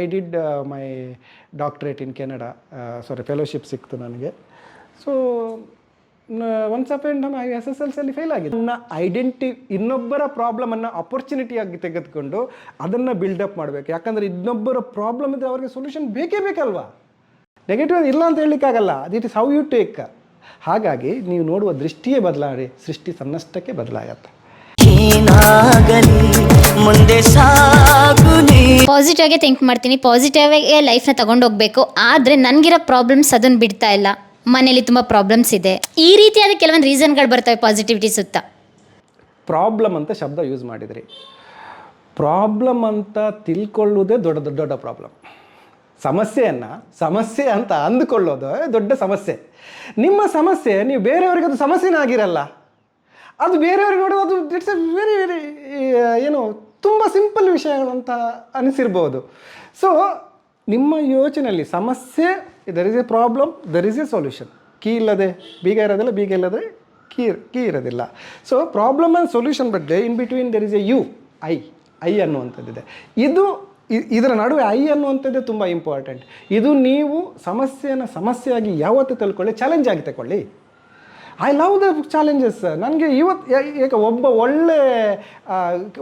I did my doctorate in Canada sorry fellowship ಸಿಕ್ತು ನನಗೆ. So once up and I S S L ಸಿಯಲ್ಲಿ fail ಆಗಿದೆ ನನ್ನ identity ಇನ್ನೊಬ್ಬರ ಪ್ರಾಬ್ಲಮನ್ನು ಆಪರ್ಚುನಿಟಿಯಾಗಿ ತೆಗೆದುಕೊಂಡು ಅದನ್ನು ಬಿಲ್ಡಪ್ ಮಾಡಬೇಕು. ಯಾಕಂದರೆ ಇನ್ನೊಬ್ಬರ ಪ್ರಾಬ್ಲಮ್ ಇದ್ದರೆ ಅವ್ರಿಗೆ ಸೊಲ್ಯೂಷನ್ ಬೇಕೇ ಬೇಕಲ್ವಾ? ನೆಗೆಟಿವ್ ಇಲ್ಲ ಅಂತ ಹೇಳಲಿಕ್ಕಾಗಲ್ಲ. This is how you take ಹಾಗಾಗಿ, ನೀವು ನೋಡುವ ದೃಷ್ಟಿಯೇ ಬದಲಾಡಿ ಸೃಷ್ಟಿ ಸನ್ನಷ್ಟಕ್ಕೆ ಬದಲಾಗತ್ತೆ. ಏನಾಗಲಿ ಮುಂದೆ ಸಾಗುನಿ ಪಾಸಿಟಿವ್ ಆಗಿ ಥಿಂಕ್ ಮಾಡ್ತೀನಿ. ಪಾಸಿಟಿವ್ ಆಗಿ ಲೈಫ್ನ ತಗೊಂಡೋಗ್ಬೇಕು ಆದರೆ ನನಗಿರೋ ಪ್ರಾಬ್ಲಮ್ಸ್ ಅದನ್ನು ಬಿಡ್ತಾ ಇಲ್ಲ. ಮನೇಲಿ ತುಂಬ ಪ್ರಾಬ್ಲಮ್ಸ್ ಇದೆ. ಈ ರೀತಿಯಾದ ಕೆಲವೊಂದು ರೀಸನ್ಗಳು ಬರ್ತವೆ ಪಾಸಿಟಿವಿಟಿ ಸುತ್ತ. ಪ್ರಾಬ್ಲಮ್ ಅಂತ ಶಬ್ದ ಯೂಸ್ ಮಾಡಿದ್ರಿ. ಪ್ರಾಬ್ಲಮ್ ಅಂತ ತಿಳ್ಕೊಳ್ಳೋದೇ ದೊಡ್ಡ ದೊಡ್ಡ ದೊಡ್ಡ ಪ್ರಾಬ್ಲಮ್ ಸಮಸ್ಯೆಯನ್ನು ಸಮಸ್ಯೆ ಅಂತ ಅಂದುಕೊಳ್ಳೋದು ದೊಡ್ಡ ಸಮಸ್ಯೆ. ನಿಮ್ಮ ಸಮಸ್ಯೆ ನೀವು ಬೇರೆಯವ್ರಿಗೆ ಅದು ಸಮಸ್ಯೆನೇ ಆಗಿರಲ್ಲ. ಅದು ಬೇರೆಯವ್ರಿಗೆ ನೋಡೋದು ಅದು ಇಟ್ಸ್ ಎ ವೆರಿ ವೆರಿ ಏನು, ತುಂಬ ಸಿಂಪಲ್ ವಿಷಯಗಳಂತ ಅನಿಸಿರ್ಬೋದು. ಸೊ ನಿಮ್ಮ ಯೋಚನೆಯಲ್ಲಿ ಸಮಸ್ಯೆ there is a problem there is a solution key ಇಲ್ಲದೆ, ಬೀಗ ಇರೋದಿಲ್ಲ, ಬೀಗ ಇಲ್ಲದೆ ಕೀ ಕೀ ಇರೋದಿಲ್ಲ. ಸೊ ಪ್ರಾಬ್ಲಮ್ ಆ್ಯಂಡ್ ಸೊಲ್ಯೂಷನ್ ಬಗ್ಗೆ in between there is a you I I ಅನ್ನುವಂಥದ್ದಿದೆ. ಇದು ಇದರ ನಡುವೆ ಐ ಅನ್ನುವಂಥದ್ದೇ ತುಂಬ ಇಂಪಾರ್ಟೆಂಟ್ ಇದು ನೀವು ಸಮಸ್ಯೆಯನ್ನು ಸಮಸ್ಯೆಯಾಗಿ ಯಾವತ್ತೂ ತಿಳ್ಕೊಳ್ಳಿ ಚಾಲೆಂಜ್ ಆಗಿ ತಗೊಳ್ಳಿ ಐ ಲವ್ ದ ಚಾಲೆಂಜಸ್ ನನಗೆ ಇವತ್ತು ಈಗ ಒಬ್ಬ ಒಳ್ಳೆ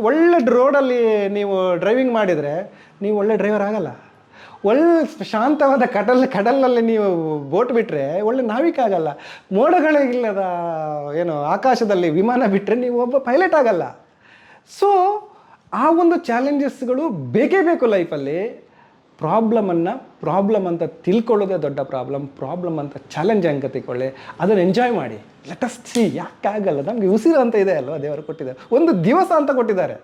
ಒಳ್ಳೆ ರೋಡಲ್ಲಿ ನೀವು ಡ್ರೈವಿಂಗ್ ಮಾಡಿದರೆ ನೀವು ಒಳ್ಳೆ ಡ್ರೈವರ್ ಆಗಲ್ಲ. ಒಳ್ಳೆ ಶಾಂತವಾದ ಕಡಲ್ ಕಡಲಲ್ಲಿ ನೀವು ಬೋಟ್ ಬಿಟ್ಟರೆ ಒಳ್ಳೆ ನಾವಿಕ ಆಗಲ್ಲ. ಮೋಡಗಳೇ ಇಲ್ಲದ ಏನು, ಆಕಾಶದಲ್ಲಿ ವಿಮಾನ ಬಿಟ್ಟರೆ ನೀವು ಒಬ್ಬ ಪೈಲಟ್ ಆಗಲ್ಲ. ಸೊ ಆ ಒಂದು ಚಾಲೆಂಜಸ್ಗಳು ಬೇಕೇ ಬೇಕು ಲೈಫಲ್ಲಿ ಪ್ರಾಬ್ಲಮನ್ನು ಪ್ರಾಬ್ಲಮ್ ಅಂತ ತಿಳ್ಕೊಳ್ಳೋದೇ ದೊಡ್ಡ ಪ್ರಾಬ್ಲಮ್ ಪ್ರಾಬ್ಲಮ್ ಅಂತ ಚಾಲೆಂಜ್ ಅಂತ ತಿಳ್ಕೊಳ್ಳಿ. ಅದನ್ನು ಎಂಜಾಯ್ ಮಾಡಿ. ಲೆಟಸ್ ಸಿ ಯಾಕಾಗಲ್ಲ ನಮಗೆ ಉಸಿರು ಅಂತ ಇದೆ ಅಲ್ವಾ ದೇವರು ಕೊಟ್ಟಿದ್ದಾರೆ. ಒಂದು ದಿವಸ ಅಂತ ಕೊಟ್ಟಿದ್ದಾರೆ.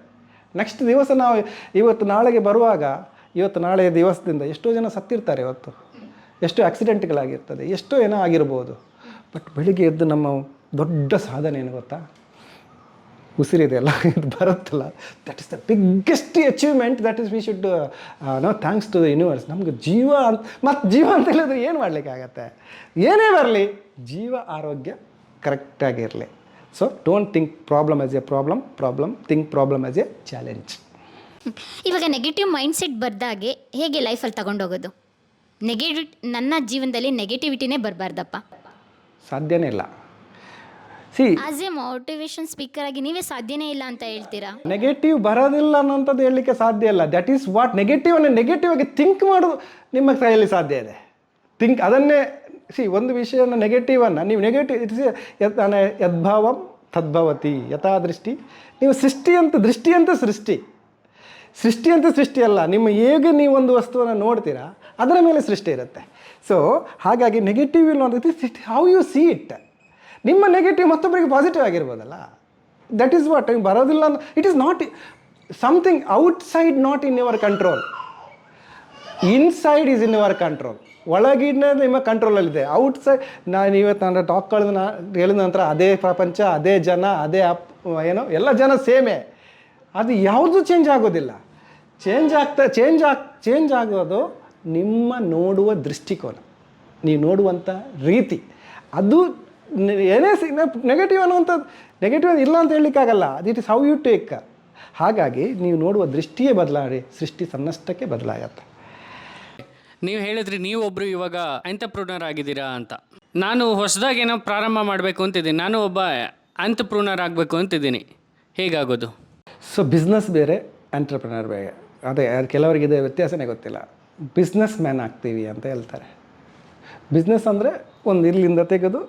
ನೆಕ್ಸ್ಟ್ ದಿವಸ ನಾವು ಇವತ್ತು ನಾಳೆಗೆ ಬರುವಾಗ, ಇವತ್ತು ನಾಳೆ ದಿವಸದಿಂದ ಎಷ್ಟೋ ಜನ ಸತ್ತಿರ್ತಾರೆ ಇವತ್ತು. ಎಷ್ಟೋ ಆಕ್ಸಿಡೆಂಟ್ಗಳಾಗಿರ್ತದೆ ಎಷ್ಟೋ ಏನೋ ಆಗಿರ್ಬೋದು. ಬಟ್ ಬೆಳಿಗ್ಗೆ ಎದ್ದು ನಮ್ಮ ದೊಡ್ಡ ಸಾಧನೆ ಏನು ಗೊತ್ತಾ? ಉಸಿರಿದೆಯಲ್ಲ ಇದು ಬರುತ್ತಲ್ಲ. That is the biggest achievement that is we should know thanks to the universe ನಮ್ಗೆ ಜೀವ ಅಂತ ಮತ್ತು ಜೀವ ಅಂತ ಹೇಳಿದ್ರೆ ಏನು ಮಾಡಲಿಕ್ಕಾಗತ್ತೆ? ಏನೇ ಬರಲಿ ಜೀವ ಆರೋಗ್ಯ ಕರೆಕ್ಟಾಗಿರಲಿ so don't think problem as a problem problem think problem as a challenge ಇವಾಗ ನೆಗೆಟಿವ್ ಮೈಂಡ್ಸೆಟ್ ಬರ್ದಾಗೆ ಹೇಗೆ ಲೈಫಲ್ಲಿ ತಗೊಂಡೋಗೋದು? ನೆಗೆಟಿವ್ ನನ್ನ ಜೀವನದಲ್ಲಿ ನೆಗೆಟಿವಿಟಿನೇ ಬರಬಾರ್ದಪ್ಪ. ಸಾಧ್ಯನೇ ಇಲ್ಲ. See as a motivation speaker ಆಗಿ ನೀವೇ ಸಾಧ್ಯನೇ ಇಲ್ಲ ಅಂತ ಹೇಳ್ತೀರಾ? ನೆಗೆಟಿವ್ ಬರೋದಿಲ್ಲ ಅನ್ನೋಂಥದ್ದು ಹೇಳಲಿಕ್ಕೆ ಸಾಧ್ಯ ಇಲ್ಲ. ದಟ್ ಈಸ್ ವಾಟ್ ನೆಗೆಟಿವ್ ಅನ್ನ ನೆಗೆಟಿವ್ ಆಗಿ ಥಿಂಕ್ ಮಾಡೋದು ನಿಮ್ಮ ಕೈಯಲ್ಲಿ ಸಾಧ್ಯ ಇದೆ. ಥಿಂಕ್ ಅದನ್ನೇ ಸಿ ಒಂದು ವಿಷಯವನ್ನು ನೆಗೆಟಿವನ್ನು ನೀವು ನೆಗೆಟಿವ್ ಇಟ್ಸ್ ಯದ್ಭಾವಂ ತದ್ಭವತಿ ಯಥಾ ದೃಷ್ಟಿ. ನೀವು ಸೃಷ್ಟಿ ಅಂತ ದೃಷ್ಟಿ ಅಂತ ಸೃಷ್ಟಿ. ಸೃಷ್ಟಿ ಅಂತ ಸೃಷ್ಟಿ ಅಲ್ಲ ನಿಮ್ಮ ಹೇಗೆ ನೀವು ಒಂದು ವಸ್ತುವನ್ನು ನೋಡ್ತೀರಾ ಅದರ ಮೇಲೆ ಸೃಷ್ಟಿ ಇರುತ್ತೆ. ಸೊ ಹಾಗಾಗಿ ನೆಗೆಟಿವ್ ಅನ್ನೋದು ಹೌ ಯು ಸಿ ಇಟ್ ನಿಮ್ಮ ನೆಗೆಟಿವ್ ಮತ್ತೊಬ್ಬರಿಗೆ ಪಾಸಿಟಿವ್ ಆಗಿರ್ಬೋದಲ್ಲ? ದಟ್ ಈಸ್ ವಾಟ್ ಬರೋದಿಲ್ಲ it is not something outside not in your control inside is in your control ಒಳಗಿನ ನಿಮ್ಮ ಕಂಟ್ರೋಲಲ್ಲಿದೆ ಔಟ್ಸೈಡ್ ನಾನು ಇವತ್ತು ನಾನು ಟಾಕ್ ಕಳೆದ ನಾ ಹೇಳಿದ ನಂತರ ಅದೇ ಪ್ರಪಂಚ, ಅದೇ ಜನ, ಅದೇ ಅಪ್ ಏನೋ, ಎಲ್ಲ ಜನ ಸೇಮೇ. ಅದು ಯಾವುದು ಚೇಂಜ್ ಆಗೋದಿಲ್ಲ. ಚೇಂಜ್ ಆಗ್ತಾ ಚೇಂಜ್ ಆಗ್ ಚೇಂಜ್ ಆಗೋದು ನಿಮ್ಮ ನೋಡುವ ದೃಷ್ಟಿಕೋನ. ನೀವು ನೋಡುವಂಥ ರೀತಿ. ಅದು ಏನೇ ಸಿ ನೆಗೆಟಿವ್ ಅನ್ನುವಂಥದ್ದು ನೆಗೆಟಿವ್ ಇಲ್ಲ ಅಂತ ಹೇಳಲಿಕ್ಕಾಗಲ್ಲ. This is how you take ಹಾಗಾಗಿ ನೀವು ನೋಡುವ ದೃಷ್ಟಿಯೇ ಬದಲಾಡಿ ಸೃಷ್ಟಿ ತನ್ನಷ್ಟಕ್ಕೆ ಬದಲಾಗತ್ತೆ. ನೀವು ಹೇಳಿದ್ರಿ ನೀವೊಬ್ರು ಇವಾಗ ಎಂಟರ್ಪ್ರೂನರ್ ಆಗಿದ್ದೀರಾ ಅಂತ. ನಾನು ಹೊಸದಾಗಿ ಏನೋ ಪ್ರಾರಂಭ ಮಾಡಬೇಕು ಅಂತಿದ್ದೀನಿ. ನಾನು ಒಬ್ಬ ಎಂಟರ್ಪ್ರೂನರ್ ಆಗಬೇಕು ಅಂತಿದ್ದೀನಿ. ಹೇಗಾಗೋದು? ಸೊ ಬಿಸ್ನೆಸ್ ಬೇರೆ ಎಂಟರ್ಪ್ರಿನರ್ ಬೇರೆ. ಅದೇ ಅದು ಕೆಲವರಿಗೆ ಇದೆ ವ್ಯತ್ಯಾಸನೇ ಗೊತ್ತಿಲ್ಲ. ಬಿಸ್ನೆಸ್ ಮ್ಯಾನ್ ಆಗ್ತೀವಿ ಅಂತ ಹೇಳ್ತಾರೆ. ಬಿಸ್ನೆಸ್ ಅಂದರೆ ಒಂದು ಇಲ್ಲಿಂದ ತೆಗೆದು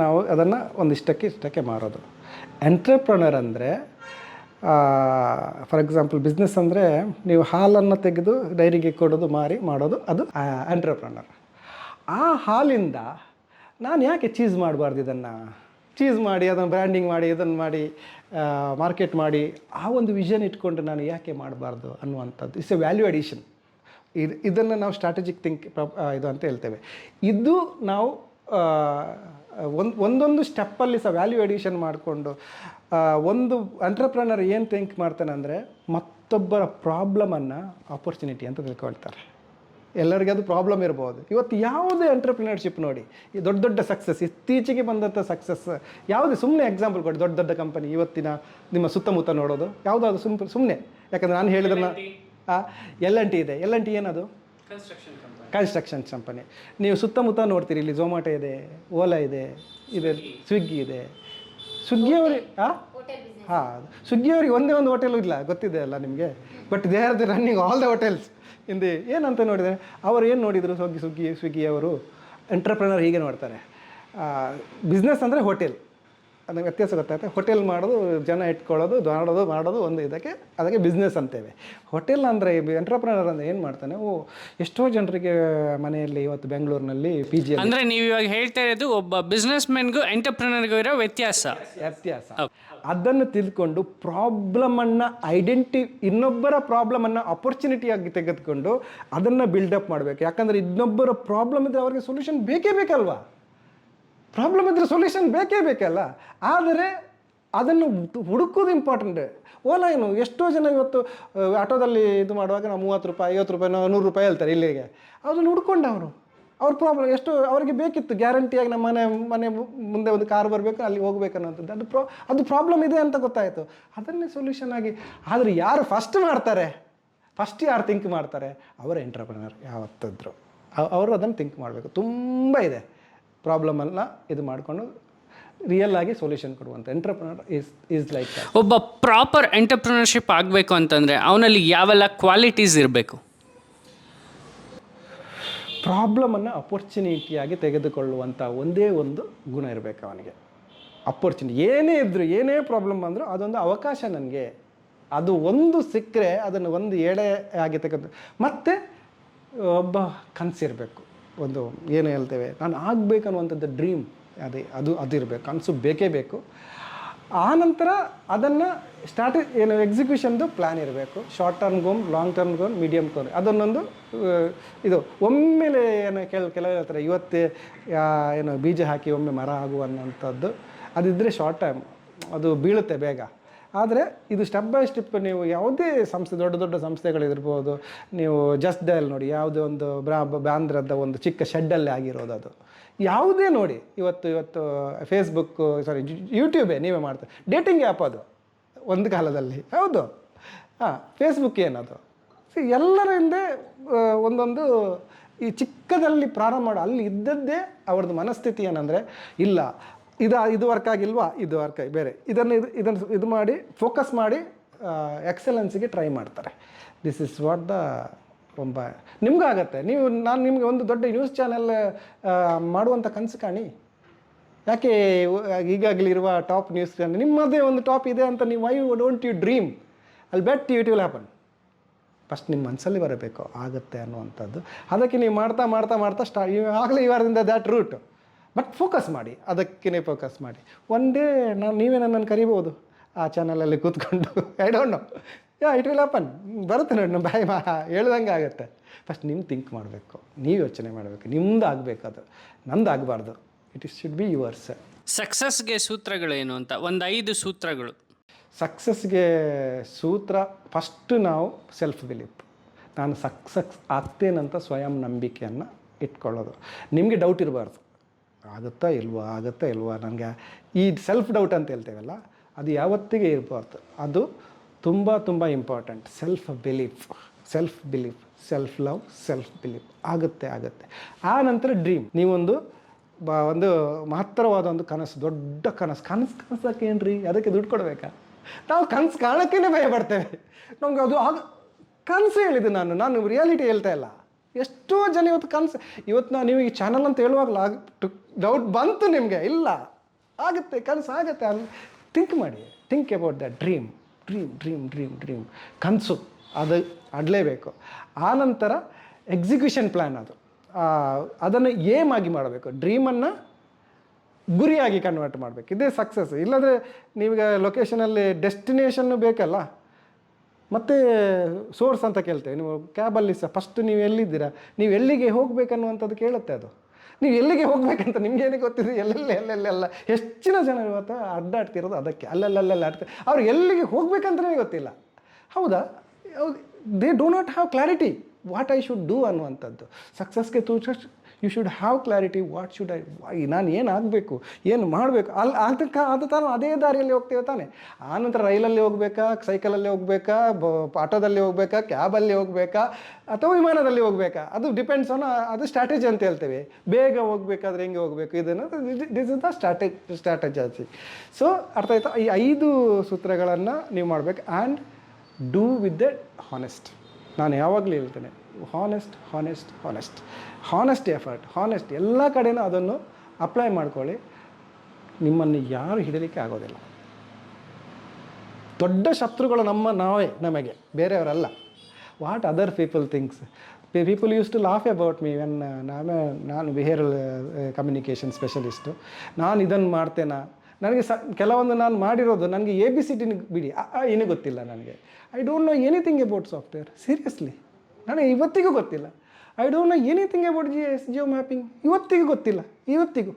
ನಾವು ಅದನ್ನು ಒಂದಿಷ್ಟಕ್ಕೆ ಇಷ್ಟಕ್ಕೆ ಮಾರೋದು. ಎಂಟ್ರಪ್ರನರ್ ಅಂದರೆ ಫಾರ್ ಎಕ್ಸಾಂಪಲ್ ಬಿಸ್ನೆಸ್ ಅಂದರೆ ನೀವು ಹಾಲನ್ನು ತೆಗೆದು ಡೈರಿಗೆ ಕೊಡೋದು, ಮಾರಿ, ಮಾಡೋದು, ಅದು ಎಂಟ್ರಪ್ರನರ್ ಆ ಹಾಲಿಂದ ನಾನು ಯಾಕೆ ಚೀಸ್ ಮಾಡಬಾರ್ದು ಇದನ್ನು? ಚೀಸ್ ಮಾಡಿ, ಅದನ್ನು ಬ್ರ್ಯಾಂಡಿಂಗ್ ಮಾಡಿ, ಇದನ್ನು ಮಾಡಿ ಮಾರ್ಕೆಟ್ ಮಾಡಿ, ಆ ಒಂದು ವಿಷನ್ ಇಟ್ಕೊಂಡು ನಾನು ಯಾಕೆ ಮಾಡಬಾರ್ದು ಅನ್ನುವಂಥದ್ದು. ಇಟ್ಸ್ ಎ ವ್ಯಾಲ್ಯೂ ಅಡಿಷನ್ ಇದು, ಇದನ್ನು ನಾವು ಸ್ಟ್ರಾಟಜಿಕ್ ಥಿಂಕ್ ಇದು ಅಂತ ಹೇಳ್ತೇವೆ. ಇದು ನಾವು ಒಂದು ಒಂದೊಂದು ಸ್ಟೆಪ್ಪಲ್ಲಿ ಸಹ ವ್ಯಾಲ್ಯೂ ಎಡಿಷನ್ ಮಾಡಿಕೊಂಡು ಒಂದು ಎಂಟ್ರಪ್ರನರ್ ಏನು ಥಿಂಕ್ ಮಾಡ್ತಾನೆ ಅಂದರೆ ಮತ್ತೊಬ್ಬರ ಪ್ರಾಬ್ಲಮನ್ನು ಆಪರ್ಚುನಿಟಿ ಅಂತ ತಿಳ್ಕೊಳ್ತಾರೆ. ಎಲ್ಲರಿಗೆ ಅದು ಪ್ರಾಬ್ಲಮ್ ಇರ್ಬೋದು. ಇವತ್ತು ಯಾವುದೇ ಎಂಟರ್ಪ್ರಿನರ್ಶಿಪ್ ನೋಡಿ ಈ ದೊಡ್ಡ ದೊಡ್ಡ ಸಕ್ಸಸ್ ಇತ್ತೀಚೆಗೆ ಬಂದಂಥ ಸಕ್ಸಸ್ ಯಾವುದೇ ಸುಮ್ಮನೆ ಎಕ್ಸಾಂಪಲ್ ಕೊಡಿ ದೊಡ್ಡ ದೊಡ್ಡ ಕಂಪನಿ ಇವತ್ತಿನ ನಿಮ್ಮ ಸುತ್ತಮುತ್ತ ನೋಡೋದು ಯಾವುದಾದ್ರು ಸುಮ್ ಸುಮ್ಮನೆ ಯಾಕಂದರೆ ನಾನು ಹೇಳಿದ್ರೆ ಎಲ್ ಎನ್ ಟಿ ಇದೆ. ಎಲ್ ಎನ್ ಟಿ ಏನದು? ಕನ್ಸ್ಟ್ರಕ್ಷನ್ ಕಂಪನಿ ನೀವು ಸುತ್ತಮುತ್ತ ನೋಡ್ತೀರಿ ಇಲ್ಲಿ ಝೊಮ್ಯಾಟೊ ಇದೆ ಓಲಾ ಇದೆ ಇದೆ ಸ್ವಿಗ್ಗಿ ಇದೆ. ಸ್ವಿಗ್ಗಿಯವ್ರಿಗೆ ಹಾಂ ಹಾಂ ಸ್ವಿಗ್ಗಿಯವ್ರಿಗೆ ಒಂದೇ ಒಂದು ಹೋಟೆಲು ಇಲ್ಲ ಗೊತ್ತಿದೆ ಅಲ್ಲ ನಿಮಗೆ? But they are the running all the hotels ಹಿಂದೆ ಏನಂತ ನೋಡಿದರೆ ಅವರು ಏನು ನೋಡಿದರು ಸ್ವಿಗ್ಗಿ ಸ್ವಿಗ್ಗಿ ಸ್ವಿಗ್ಗಿಯವರು ಎಂಟ್ರಪ್ರನರ್ ಹೀಗೆ ನೋಡ್ತಾರೆ. ಬಿಸ್ನೆಸ್ ಅಂದರೆ ಹೋಟೆಲ್ ಅದಕ್ಕೆ ವ್ಯತ್ಯಾಸ ಗೊತ್ತಾಗುತ್ತೆ ಹೋಟೆಲ್ ಮಾಡೋದು ಜನ ಇಟ್ಕೊಳ್ಳೋದು ಮಾಡೋದು ಮಾಡೋದು ಒಂದು ಇದಕ್ಕೆ ಅದಕ್ಕೆ ಬಿಸ್ನೆಸ್ ಅಂತೇವೆ. ಹೋಟೆಲ್ ಅಂದರೆ ಎಂಟ್ರಪ್ರನರ್ ಅಂದರೆ ಏನು ಮಾಡ್ತಾನೆ? ಓ ಎಷ್ಟೋ ಜನರಿಗೆ ಮನೆಯಲ್ಲಿ ಇವತ್ತು ಬೆಂಗಳೂರಿನಲ್ಲಿ ಪಿ ಜಿ ಅಂದರೆ ನೀವು ಇವಾಗ ಹೇಳ್ತಾ ಇರೋದು ಒಬ್ಬ ಬಿಸ್ನೆಸ್ ಮ್ಯಾನ್ಗೂ ಎಂಟರ್ಪ್ರನರ್ಗೂ ಇರೋ ವ್ಯತ್ಯಾಸ. ವ್ಯತ್ಯಾಸ. ಅದನ್ನು ತಿಳ್ಕೊಂಡು ಪ್ರಾಬ್ಲಮನ್ನು ಐಡೆಂಟಿ ಇನ್ನೊಬ್ಬರ ಪ್ರಾಬ್ಲಮನ್ನು ಆಪರ್ಚುನಿಟಿಯಾಗಿ ತೆಗೆದುಕೊಂಡು ಅದನ್ನು ಬಿಲ್ಡಪ್ ಮಾಡಬೇಕು. ಯಾಕಂದರೆ ಇನ್ನೊಬ್ಬರ ಪ್ರಾಬ್ಲಮ್ ಇದ್ದರೆ ಅವ್ರಿಗೆ ಸೊಲ್ಯೂಷನ್ ಬೇಕೇ ಬೇಕಲ್ವಾ? ಪ್ರಾಬ್ಲಮ್ ಇದ್ದರೆ ಸೊಲ್ಯೂಷನ್ ಬೇಕೇ ಬೇಕಲ್ಲ ಆದರೆ ಅದನ್ನು ಹುಡು- ಹುಡುಕೋದು ಇಂಪಾರ್ಟೆಂಟ್ ಓಲಾ ಏನು, ಎಷ್ಟೋ ಜನ ಇವತ್ತು ಆಟೋದಲ್ಲಿ ಇದು ಮಾಡುವಾಗ ನಾವು ಮೂವತ್ತು ರೂಪಾಯಿ, ಐವತ್ತು ರೂಪಾಯಿ ನೂರು ರೂಪಾಯಿ ಹೇಳ್ತಾರೆ ಇಲ್ಲಿಗೆ. ಅದನ್ನು ಹುಡ್ಕೊಂಡು ಅವರು. ಅವ್ರ ಪ್ರಾಬ್ಲಮ್ ಎಷ್ಟು, ಅವರಿಗೆ ಬೇಕಿತ್ತು. ಗ್ಯಾರಂಟಿಯಾಗಿ ನಮ್ಮ ಮನೆ ಮನೆ ಮುಂದೆ ಒಂದು ಕಾರ್ ಬರಬೇಕು, ಅಲ್ಲಿ ಹೋಗ್ಬೇಕು ಅನ್ನೋಂಥದ್ದು ಅದು ಪ್ರಾ ಅದು ಪ್ರಾಬ್ಲಮ್ ಇದೆ ಅಂತ ಗೊತ್ತಾಯಿತು. ಅದನ್ನೇ ಸೊಲ್ಯೂಷನ್ ಆಗಿ, ಆದರೆ ಯಾರು ಫಸ್ಟ್ ಮಾಡ್ತಾರೆ? ಫಸ್ಟ್ ಯಾರು ಥಿಂಕ್ ಮಾಡ್ತಾರೆ? ಅವರ ಎಂಟ್ರಪ್ರನರ್ ಯಾವತ್ತಿದ್ರು. ಅವ್- ಅವರು ಅದನ್ನು ಥಿಂಕ್ ಮಾಡಬೇಕು. ತುಂಬ ಇದೆ. ಪ್ರಾಬ್ಲಮನ್ನ ಇದು ಮಾಡಿಕೊಂಡು ರಿಯಲ್ ಆಗಿ ಸೊಲ್ಯೂಷನ್ ಕೊಡುವಂಥ ಎಂಟ್ರಪ್ರನರ್ ಇಸ್ ಈಸ್ ಲೈಕ್ ಒಬ್ಬ ಪ್ರಾಪರ್ ಎಂಟರ್ಪ್ರಿನರ್ಶಿಪ್ ಆಗಬೇಕು ಅಂತಂದ್ರೆ ಅವನಲ್ಲಿ ಯಾವೆಲ್ಲ ಕ್ವಾಲಿಟೀಸ್ ಇರಬೇಕು? ಪ್ರಾಬ್ಲಮನ್ನು ಅಪರ್ಚುನಿಟಿಯಾಗಿ ತೆಗೆದುಕೊಳ್ಳುವಂಥ ಒಂದೇ ಒಂದು ಗುಣ ಇರಬೇಕು ಅವನಿಗೆ. ಅಪರ್ಚುನಿಟಿ ಏನೇ ಇದ್ದರೂ ಏನೇ ಪ್ರಾಬ್ಲಮ್ ಬಂದರೂ ಅದೊಂದು ಅವಕಾಶ ನನಗೆ. ಅದು ಒಂದು ಸಿಕ್ಕರೆ ಅದನ್ನು ಒಂದು ಎಳೆ ಆಗಿ ತೆಗೆದು ಮತ್ತು ಒಬ್ಬ ಕನಸಿರಬೇಕು ಒಂದು ಏನು ಹೇಳ್ತೇವೆ, ನಾನು ಆಗಬೇಕನ್ನುವಂಥದ್ದು ಡ್ರೀಮ್ ಅದೇ, ಅದು ಅದಿರಬೇಕು ಕನಸು ಬೇಕೇ ಬೇಕು. ಆ ನಂತರ ಅದನ್ನು ಸ್ಟಾರ್ಟ್ ಏನು ಎಕ್ಸಿಕ್ಯೂಷನ್ದು ಪ್ಲ್ಯಾನ್ ಇರಬೇಕು. Short term goal long term goal medium goal ಅದನ್ನೊಂದು ಇದು, ಒಮ್ಮೆಲೆ ಏನು ಕೆಲ ಕೆಲವು ಹೇಳ್ತಾರೆ, ಇವತ್ತೇ ಏನು ಬೀಜ ಹಾಕಿ ಒಮ್ಮೆ ಮರ ಆಗುವ ಅನ್ನೋಂಥದ್ದು ಅದಿದ್ದರೆ ಶಾರ್ಟ್ ಟೈಮ್ ಅದು ಬೀಳುತ್ತೆ ಬೇಗ. ಆದರೆ ಇದು ಸ್ಟೆಪ್ ಬೈ ಸ್ಟೆಪ್ ನೀವು ಯಾವುದೇ ಸಂಸ್ಥೆ, ದೊಡ್ಡ ದೊಡ್ಡ ಸಂಸ್ಥೆಗಳಿರ್ಬೋದು, ನೀವು ಜಸ್ಟ್ ಡಯಲ್ ನೋಡಿ, ಯಾವುದೇ ಒಂದು ಬ್ರಾ ಬ್ಯಾಂದ್ರದ ಒಂದು ಚಿಕ್ಕ ಶೆಡ್ಡಲ್ಲೇ ಆಗಿರೋದು ಅದು. ಯಾವುದೇ ನೋಡಿ, ಇವತ್ತು ಇವತ್ತು ಫೇಸ್ಬುಕ್ಕು ಸಾರಿ ಯೂಟ್ಯೂಬೇ ನೀವೇ ಮಾಡ್ತಾರೆ ಡೇಟಿಂಗ್ ಆ್ಯಪ್ ಅದು, ಒಂದು ಕಾಲದಲ್ಲಿ, ಹೌದು. ಹಾಂ ಫೇಸ್ಬುಕ್ ಏನದು? ಸಿ, ಎಲ್ಲರ ಹಿಂದೆ ಒಂದೊಂದು ಈ ಚಿಕ್ಕದಲ್ಲಿ ಪ್ರಾರಂಭ ಮಾಡೋ, ಅಲ್ಲಿ ಇದ್ದದ್ದೇ ಅವ್ರದ್ದು ಮನಸ್ಥಿತಿ ಏನಂದರೆ, ಇಲ್ಲ ಇದು ಇದು ವರ್ಕ್ ಆಗಿಲ್ವಾ? ಇದು ವರ್ಕ್ ಆಗಿ, ಬೇರೆ. ಇದನ್ನು ಇದು ಇದನ್ನು ಇದು ಮಾಡಿ ಫೋಕಸ್ ಮಾಡಿ ಎಕ್ಸಲೆನ್ಸಿಗೆ ಟ್ರೈ ಮಾಡ್ತಾರೆ. ದಿಸ್ ಇಸ್ ವಾಟ್ ದ ಒಬ್ಬ ನಿಮಗಾಗತ್ತೆ ನೀವು, ನಾನು ನಿಮಗೆ ಒಂದು ದೊಡ್ಡ ನ್ಯೂಸ್ ಚಾನೆಲ್ ಮಾಡುವಂಥ ಕನಸು ಕಾಣಿ. ಯಾಕೆ, ಈಗಾಗಲೇ ಇರುವ ಟಾಪ್ ನ್ಯೂಸ್ ಚಾನಲ್ ನಿಮ್ಮದೇ ಒಂದು ಟಾಪ್ ಇದೆ ಅಂತ ನೀವು ವೈ ಡೋಂಟ್ ಯು ಡ್ರೀಮ್ ಅಲ್ಲಿ but it will happen first ನಿಮ್ಮ ಮನಸ್ಸಲ್ಲಿ ಬರಬೇಕು, ಆಗುತ್ತೆ ಅನ್ನುವಂಥದ್ದು. ಅದಕ್ಕೆ ನೀವು ಮಾಡ್ತಾ ಮಾಡ್ತಾ ಮಾಡ್ತಾ ಸ್ಟಾ ಆಗಲೇ ಈ ವಾರದಿಂದ ದ್ಯಾಟ್ ರೂಟ್ ಬಟ್ ಫೋಕಸ್ ಮಾಡಿ ಅದಕ್ಕೇ ಫೋಕಸ್ ಮಾಡಿ. ಒನ್ ಡೇ ನಾನು ನೀವೇ ನನ್ನನ್ನು ಕರಿಬೋದು. ಆ ಚಾನಲಲ್ಲಿ ಕೂತ್ಕೊಂಡು. I don't know yeah it will happen ಬರುತ್ತೆ ನೋಡಿ ನಮ್ಮ ಬಾಯಿ ಮಾ ಹೇಳ್ದಂಗೆ ಆಗುತ್ತೆ. ಫಸ್ಟ್ ನಿಮ್ಮ ಥಿಂಕ್ ಮಾಡಬೇಕು. ನೀವು ಯೋಚನೆ ಮಾಡಬೇಕು. ನಿಮ್ದು ಆಗಬೇಕು ಅದು. ನಂದು ಆಗಬಾರ್ದು. It is should be yours ಸಕ್ಸಸ್ಗೆ ಸೂತ್ರಗಳೇನು ಅಂತ? ಒಂದು ಐದು ಸೂತ್ರಗಳು. ಸಕ್ಸಸ್ಗೆ ಸೂತ್ರ ಫಸ್ಟ್ ನಾವು ಸೆಲ್ಫ್ ಬಿಲೀಫ್ ನಾನು ಸಕ್ಸಸ್ ಆಗ್ತೇನಂತ ಸ್ವಯಂ ನಂಬಿಕೆಯನ್ನು ಇಟ್ಕೊಳ್ಳೋದು. ನಿಮಗೆ ಡೌಟ್ ಇರಬಾರ್ದು. ಆಗುತ್ತಾ ಇಲ್ವಾ ಆಗುತ್ತಾ ಇಲ್ವಾ? ನನಗೆ ಈ ಸೆಲ್ಫ್ ಡೌಟ್ ಅಂತ ಹೇಳ್ತೇವಲ್ಲ, ಅದು ಯಾವತ್ತಿಗೆ ಇರಬಾರ್ದು. ಅದು ತುಂಬ ತುಂಬ important self belief self belief self love self belief ಆಗುತ್ತೆ ಆಗುತ್ತೆ. ಆ ನಂತರ ಡ್ರೀಮ್ ನೀವೊಂದು ಬ, ಒಂದು ಮಹತ್ತರವಾದ ಒಂದು ಕನಸು, ದೊಡ್ಡ ಕನಸು. ಕನಸು ಕನಸಕ್ಕೆ ಅದಕ್ಕೆ ದುಡ್ಡು ಕೊಡಬೇಕಾ? ನಾವು ಕನಸು ಕಾಣೋಕ್ಕೇ ಭಯ ಪಡ್ತೇವೆ. ನಮ್ಗೆ ಅದು ಆಗ, ಕನಸು ಹೇಳಿದ್ದು ನಾನು. ನಾನು ರಿಯಾಲಿಟಿ ಹೇಳ್ತಾ ಇಲ್ಲ. ಎಷ್ಟೋ ಜನ ಇವತ್ತು ಕನಸು, ಇವತ್ತು ನಾನು ನೀವು ಈ ಚಾನಲ್ ಅಂತ ಹೇಳುವಾಗಲ ಡೌಟ್ ಬಂತು ನಿಮಗೆ, ಇಲ್ಲ. ಆಗುತ್ತೆ, ಕನಸು ಆಗುತ್ತೆ ಅಲ್ಲಿ ಥಿಂಕ್ ಮಾಡಿ. Think about the dream dream dream dream dream ಕನಸು, ಅದು ಆ ಆನಂತರ ಎಕ್ಸಿಕ್ಯೂಷನ್ ಪ್ಲ್ಯಾನ್ ಅದು. ಅದನ್ನು ಏಮ್ ಆಗಿ ಮಾಡಬೇಕು. ಡ್ರೀಮನ್ನು ಗುರಿಯಾಗಿ ಕನ್ವರ್ಟ್ ಮಾಡಬೇಕು. ಇದೇ ಸಕ್ಸಸ್ ಇಲ್ಲಾಂದರೆ ನಿಮಗೆ ಲೊಕೇಶನಲ್ಲಿ ಡೆಸ್ಟಿನೇಷನ್ನು ಬೇಕಲ್ಲ. ಮತ್ತು ಸೋರ್ಸ್ ಅಂತ ಕೇಳ್ತೇವೆ. ನೀವು ಕ್ಯಾಬಲ್ಲಿ ಸಹ ಫಸ್ಟ್ ನೀವು ಎಲ್ಲಿದ್ದೀರಾ? ನೀವು ಎಲ್ಲಿಗೆ ಹೋಗ್ಬೇಕನ್ನುವಂಥದ್ದು ಕೇಳುತ್ತೆ ಅದು. ನೀವು ಎಲ್ಲಿಗೆ ಹೋಗ್ಬೇಕಂತ ನಿಮ್ಗೇನೇ ಗೊತ್ತಿದೆ, ಎಲ್ಲೆಲ್ಲಿ ಅಲ್ಲ ಹೆಚ್ಚಿನ ಜನ ಇವತ್ತು ಅಡ್ಡಾಡ್ತಿರೋದು ಅದಕ್ಕೆ. ಅಲ್ಲಲ್ಲಲ್ಲೆಲ್ಲ ಆಡ್ತಾರೆ ಅವ್ರು ಎಲ್ಲಿಗೆ ಹೋಗ್ಬೇಕಂತಲೇ ಗೊತ್ತಿಲ್ಲ. ಹೌದಾ? They do not have clarity what I should do ಅನ್ನುವಂಥದ್ದು. ಸಕ್ಸಸ್ಗೆ to you should have clarity what should I ನಾನು ಏನು ಆಗಬೇಕು? ಏನು ಮಾಡಬೇಕು? ಅಲ್ಲಿ ಅದಕ್ಕೆ ಅದು ತಾನು ಅದೇ ದಾರಿಯಲ್ಲಿ ಹೋಗ್ತೇವೆ ತಾನೆ. ಆನಂತರ ರೈಲಲ್ಲಿ ಹೋಗ್ಬೇಕಾ? ಸೈಕಲಲ್ಲಿ ಹೋಗ್ಬೇಕಾ? ಬ, ಆಟೋದಲ್ಲಿ ಹೋಗ್ಬೇಕಾ? ಕ್ಯಾಬಲ್ಲಿ ಹೋಗ್ಬೇಕಾ? ಅಥವಾ ವಿಮಾನದಲ್ಲಿ ಹೋಗ್ಬೇಕಾ? ಅದು ಡಿಪೆಂಡ್ಸ್ ಆನ್ ಅದು ಸ್ಟ್ರಾಟಜಿ ಅಂತ ಹೇಳ್ತೇವೆ. ಬೇಗ ಹೋಗ್ಬೇಕಾದ್ರೆ ಹೆಂಗೆ ಹೋಗಬೇಕು? ಇದನ್ನು this is the strategy strategy so ಅರ್ಥ ಆಯ್ತಾ? ಈ ಐದು ಸೂತ್ರಗಳನ್ನು ನೀವು ಮಾಡಬೇಕು. And do with the honest ನಾನು ಯಾವಾಗಲೂ ಹೇಳ್ತೇನೆ. Honest honest honest honest effort honest ಎಲ್ಲ ಕಡೆನೂ ಅದನ್ನು ಅಪ್ಲೈ ಮಾಡ್ಕೊಳ್ಳಿ. ನಿಮ್ಮನ್ನು ಯಾರು ಹಿಡಲಿಕ್ಕೆ ಆಗೋದಿಲ್ಲ. ದೊಡ್ಡ ಶತ್ರುಗಳು ನಮ್ಮ ನಾವೇ, ನಮಗೆ, ಬೇರೆಯವರಲ್ಲ. What other people things people use to laugh about me when ನಾವೇ, ನಾನು ಬಿಹೇವಿಯರ್ ಕಮ್ಯುನಿಕೇಷನ್ ಸ್ಪೆಷಲಿಸ್ಟು ನಾನು ಇದನ್ನು ಮಾಡ್ತೇನಾ? ನನಗೆ ಸ, ಕೆಲವೊಂದು ನಾನು ಮಾಡಿರೋದು ನನಗೆ ಎ ಬಿ ಸಿ ಟಿ ಬಿಡಿ. ಏನೂ ಗೊತ್ತಿಲ್ಲ ನನಗೆ. I don't know anything about software seriously ನನಗೆ ಇವತ್ತಿಗೂ ಗೊತ್ತಿಲ್ಲ. I don't know anything about G S geo mapping ಇವತ್ತಿಗೂ ಗೊತ್ತಿಲ್ಲ. ಇವತ್ತಿಗೂ.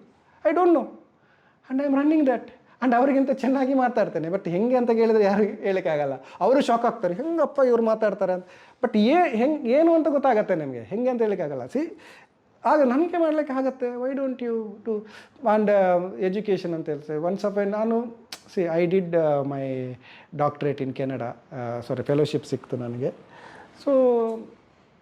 I don't know and I am running that and ಅವರಿಗಿಂತ ಚೆನ್ನಾಗಿ ಮಾತಾಡ್ತೇನೆ. ಬಟ್ ಹೆಂಗೆ ಅಂತ ಕೇಳಿದರೆ ಯಾರು ಹೇಳೋಕ್ಕಾಗಲ್ಲ. ಅವರು ಶಾಕ್ ಆಗ್ತಾರೆ. ಹೆಂಗಪ್ಪ ಇವ್ರು ಮಾತಾಡ್ತಾರೆ ಅಂತ. ಬಟ್ ಏ, ಹೆಂಗೆ, ಏನು ಅಂತ ಗೊತ್ತಾಗತ್ತೆ ನಿಮಗೆ. ಹೆಂಗೆ ಅಂತ ಹೇಳೋಕ್ಕಾಗಲ್ಲ. ಸಿ ಆಗ ನನಗೆ ಮಾಡಲಿಕ್ಕೆ ಆಗುತ್ತೆ. Why don't you to and education ಅಂತ ಹೇಳ್ತೇವೆ ಒನ್ಸ್ ಆಫ್ ಐ ನಾನು see I did my doctorate in Canada sorry fellowship ಸಿಕ್ತು ನನಗೆ. ಸೊ